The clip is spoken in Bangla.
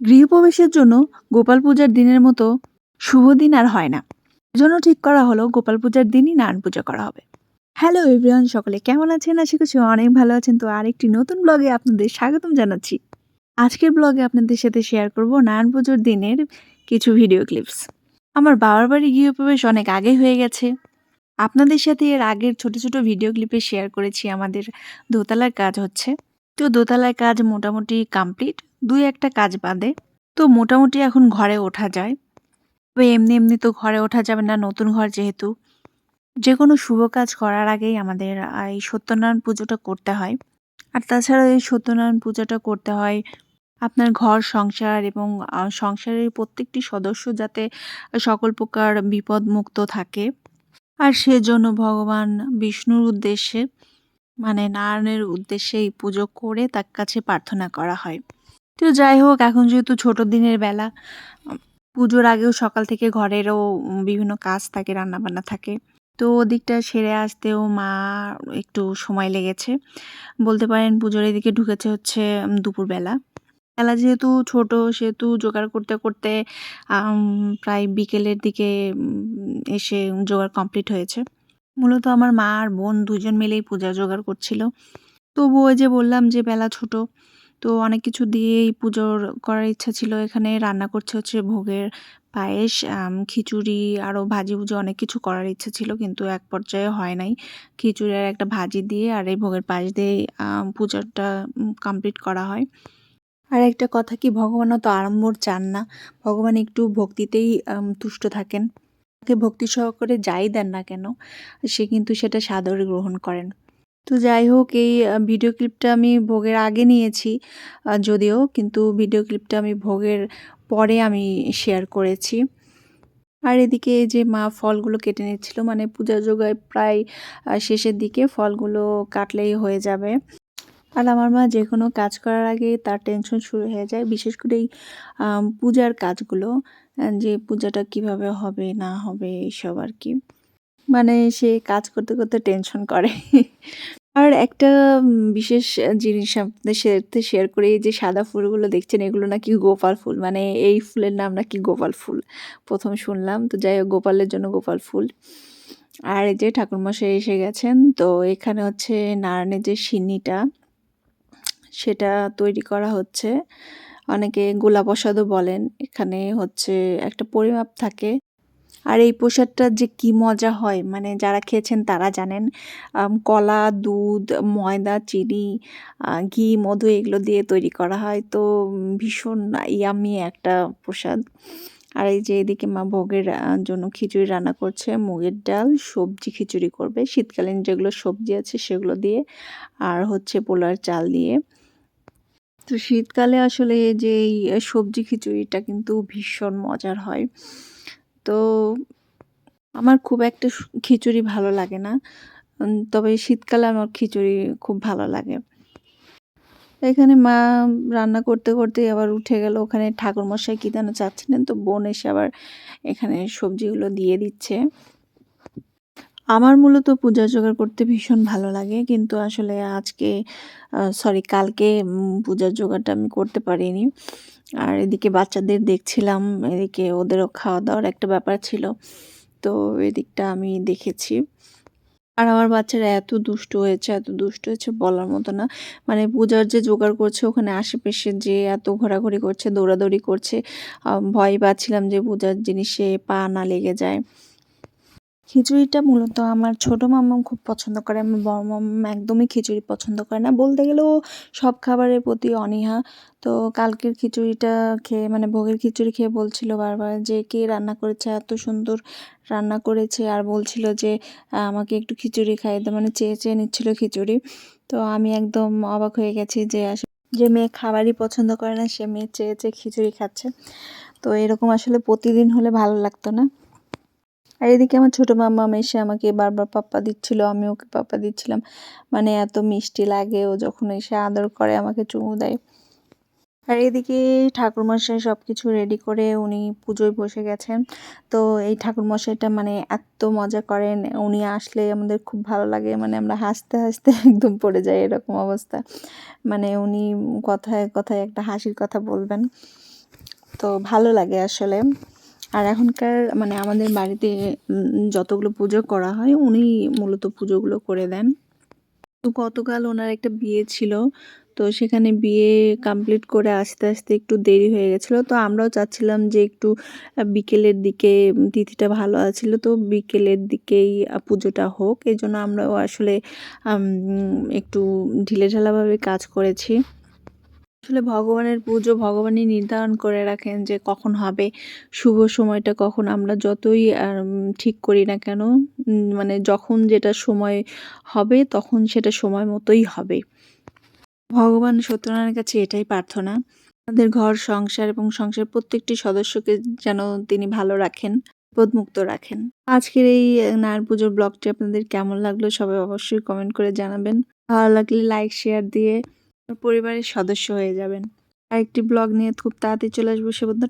গৃহপ্রবেশের জন্য গোপাল পূজার দিনের মতো শুভ দিন আর হয় না। এজন্য ঠিক করা হলো গোপাল পূজার দিনই নারায়ণ পূজা করা হবে। হ্যালো এভরিওয়ান সকলে কেমন আছেন? আশা করছি অনেক ভালো আছেন। তো আরেকটি নতুন ব্লগে আপনাদের স্বাগতম জানাচ্ছি। আজকের ব্লগে আপনাদের সাথে শেয়ার করব নারায়ণ পুজোর দিনের কিছু ভিডিও ক্লিপস আমার বাবার বাড়ি গৃহপ্রবেশ অনেক আগে হয়ে গেছে। আপনাদের সাথে এর আগের ছোট ছোট ভিডিও ক্লিপে শেয়ার করেছি। আমাদের দোতলার কাজ হচ্ছে। তো দোতলায় কাজ মোটামুটি কমপ্লিট। দুই একটা কাজ বাদে। তো মোটামুটি এখন ঘরে ওঠা যায়। তবে এমনি এমনি তো ঘরে ওঠা যাবে না, নতুন ঘর যেহেতু। যে কোনো শুভ কাজ করার আগেই আমাদের এই সত্যনারায়ণ পুজোটা করতে হয়। আর তাছাড়া এই সত্যনারায়ণ পূজাটা করতে হয় আপনার ঘর, সংসার এবং সংসারের প্রত্যেকটি সদস্য যাতে সকল প্রকার বিপদ মুক্ত থাকে। আর সেজন্য ভগবান বিষ্ণুর উদ্দেশ্যে মানে নারায়ণের উদ্দেশ্যে এই পুজো করে তার কাছে প্রার্থনা করা হয়। তো যাই হোক, এখন যেহেতু ছোট দিনের বেলা পুজোর আগেও সকাল থেকে ঘরেরও বিভিন্ন কাজ থাকে, রান্নাবান্না থাকে। তো ওদিকটা সেরে আসতেও মা একটু সময় লেগেছে। বলতে পারেন পুজোর এদিকে ঢুকেছে হচ্ছে দুপুরবেলা। বেলা যেহেতু ছোট, সেহেতু জোগাড় করতে করতে প্রায় বিকেলের দিকে এসে জোগাড় কমপ্লিট হয়েছে। মূলত আমার মা আর বোন দুজন মিলেই পূজা জোগাড় করছিল। তবু ওই যে বললাম যে বেলা ছোট, তো অনেক কিছু দিয়েই পুজোর করার ইচ্ছা ছিল। এখানে রান্না করছে হচ্ছে ভোগের পায়েস খিচুড়ি, আরও ভাজি ভুজি অনেক কিছু করার ইচ্ছা ছিল, কিন্তু এক পর্যায়ে হয় নাই। খিচুড়ি আর একটা ভাজি দিয়ে আর এই ভোগের পায়েস দিয়ে পূজাটা কমপ্লিট করা হয়। আর একটা কথা কি, ভগবানও তো আড়ম্বর চান না। ভগবান একটু ভক্তিতেই তুষ্ট থাকেন। তাকে ভক্তি সহকারে যাই দেন না কেন, সে কিন্তু সেটা সাদরে গ্রহণ করেন। তো যাই হোক, এই ভিডিও ক্লিপটা আমি ভোগের আগে নিয়েছি যদিও কিন্তু ভিডিও ক্লিপটা আমি ভোগের পরে আমি শেয়ার করেছি। আর এদিকে যে মা ফলগুলো কেটে নিচ্ছিল মানে পূজা জোগায় প্রায় শেষের দিকে ফলগুলো কাটলেই হয়ে যাবে। আর আমার মা যে কোনো কাজ করার আগে তার টেনশন শুরু হয়ে যায়, বিশেষ করে এই পূজার কাজগুলো যে পূজাটা কীভাবে হবে, না হবে, এইসব আর কি মানে সে কাজ করতে করতে টেনশন করে। আর একটা বিশেষ জিনিস আপনাদের সাথে শেয়ার করি যে সাদা ফুলগুলো দেখছেন, এগুলো নাকি গোপাল ফুল মানে এই ফুলের নাম নাকি গোপাল ফুল, প্রথম শুনলাম। তো যাই হোক, গোপালের জন্য গোপাল ফুল। আর এই যে ঠাকুরমশাই এসে গেছেন, তো এখানে হচ্ছে নারায়ণের যে সিন্নিটা সেটা তৈরি করা হচ্ছে। অনেকে গোলা প্রসাদও বলেন, এখানে হচ্ছে একটা পরিমাপ থাকে। আর এই প্রসাদটা যে কি মজা হয় মানে যারা খেয়েছেন তারা জানেন কলা, দুধ, ময়দা, চিনি ঘি, মধু এগুলো দিয়ে তৈরি করা হয়। তো ভীষণ ইয়ামি একটা প্রসাদ আর এই যে এদিকে মা ভোগের জন্য খিচুড়ি রান্না করছে, মুগের ডাল, সবজি খিচুড়ি করবে। শীতকালীন যেগুলো সবজি আছে সেগুলো দিয়ে, আর হচ্ছে পোলার চাল দিয়ে। তো শীতকালে আসলে যে এই সবজি খিচুড়িটা কিন্তু ভীষণ মজার হয়। তো আমার খুব একটা খিচুড়ি ভালো লাগে না। তবে শীতকালে আমার খিচুড়ি খুব ভালো লাগে। এখানে মা রান্না করতে করতে আবার উঠে গেল। ওখানে ঠাকুরমশাই কী যেন চাচ্ছিলেন, তো বোন এসে আবার এখানে সবজিগুলো দিয়ে দিচ্ছে। আমার মূলত পূজা জোগাড় করতে ভীষণ ভালো লাগে। কিন্তু আসলে আজকে সরি কালকে পূজার জোগাড়টা আমি করতে পারিনি। আর এদিকে বাচ্চাদের দেখছিলাম, এদিকে ওদেরও খাওয়া দাওয়ার একটা ব্যাপার ছিল। তো এদিকটা আমি দেখেছি। আর আমার বাচ্চারা এত দুষ্ট হয়েছে, এত দুষ্ট হয়েছে বলার মতো না। মানে পূজার যে জোগাড় করছে, ওখানে আশেপাশে যে এত ঘোরাঘুরি করছে, দৌড়াদৌড়ি করছে ভয় পাচ্ছিলাম যে পূজার জিনিসে পা না লেগে যায়। খিচুড়িটা মূলত আমার ছোট মাম্মাম খুব পছন্দ করে। আমার বড় মাম্মাম একদমই খিচুড়ি পছন্দ করে না। বলতে গেলেও সব খাবারের প্রতি অনীহা। তো কালকের খিচুড়িটা খেয়ে মানে ভোগের খিচুড়ি খেয়ে বলছিল বারবার যে, কে রান্না করেছে? এত সুন্দর রান্না করেছে। আর বলছিল যে, আমাকে একটু খিচুড়ি খাইয়ে দাও। মানে চেয়ে চেয়ে নিচ্ছিল খিচুড়ি। তো আমি একদম অবাক হয়ে গেছি যে যে মেয়ে খাবারই পছন্দ করে না, সে মেয়ে চেয়ে চেয়ে খিচুড়ি খাচ্ছে। তো এরকম আসলে প্রতিদিন হলে ভালো লাগতো না। আর এদিকে আমার ছোটো মাম্মা এসে আমাকে বারবার পাপ্পা দিচ্ছিল, আমি ওকে পাপ্পা দিচ্ছিলাম। মানে এত মিষ্টি লাগে, ও যখন এসে আদর করে আমাকে চুমু দেয়। আর এদিকে ঠাকুরমশাই সব কিছু রেডি করে উনি পুজোয় বসে গেছেন। তো এই ঠাকুরমশাইটা মানে এত মজা করেন, উনি আসলে আমাদের খুব ভালো লাগে। মানে আমরা হাসতে হাসতে একদম পড়ে যাই এরকম অবস্থা। মানে উনি কথায় কথায় একটা হাসির কথা বলবেন। তো ভালো লাগে আসলে। আর এখনকার মানে আমাদের বাড়িতে যতগুলো পুজো করা হয়, উনি মূলত পুজোগুলো করে দেন। তো গতকাল ওনার একটা বিয়ে ছিল, তো সেখানে বিয়ে কমপ্লিট করে আসতে আসতে একটু দেরি হয়ে গেছিল। তো আমরাও চাচ্ছিলাম যে একটু বিকেলের দিকে তিথিটা ভালো আছিল, তো বিকেলের দিকেই পুজোটা হোক। এই জন্য আমরাও আসলে একটু ঢিলেঢালাভাবে কাজ করেছি। আসলে ভগবানের পুজো ভগবানই নির্ধারণ করে রাখেন যে কখন হবে, শুভ সময়টা কখন আমরা যতই ঠিক করি না কেন মানে যখন যেটা সময় হবে তখন সেটা সময় মতোই হবে। ভগবান সত্যনারায়ণের কাছে এটাই প্রার্থনা, আমাদের ঘর, সংসার এবং সংসার প্রত্যেকটি সদস্যকে যেন তিনি ভালো রাখেন, বিপদমুক্ত রাখেন। আজকের এই নারায়ণ পুজোর ব্লগটি আপনাদের কেমন লাগল সবাই অবশ্যই কমেন্ট করে জানাবেন। ভালো লাগলে লাইক, শেয়ার দিয়ে পরিবারের সদস্য হয়ে যাবেন। আরেকটি ব্লগ নিয়ে খুব তাড়াতাড়ি চলে আসব সে পর্যন্ত।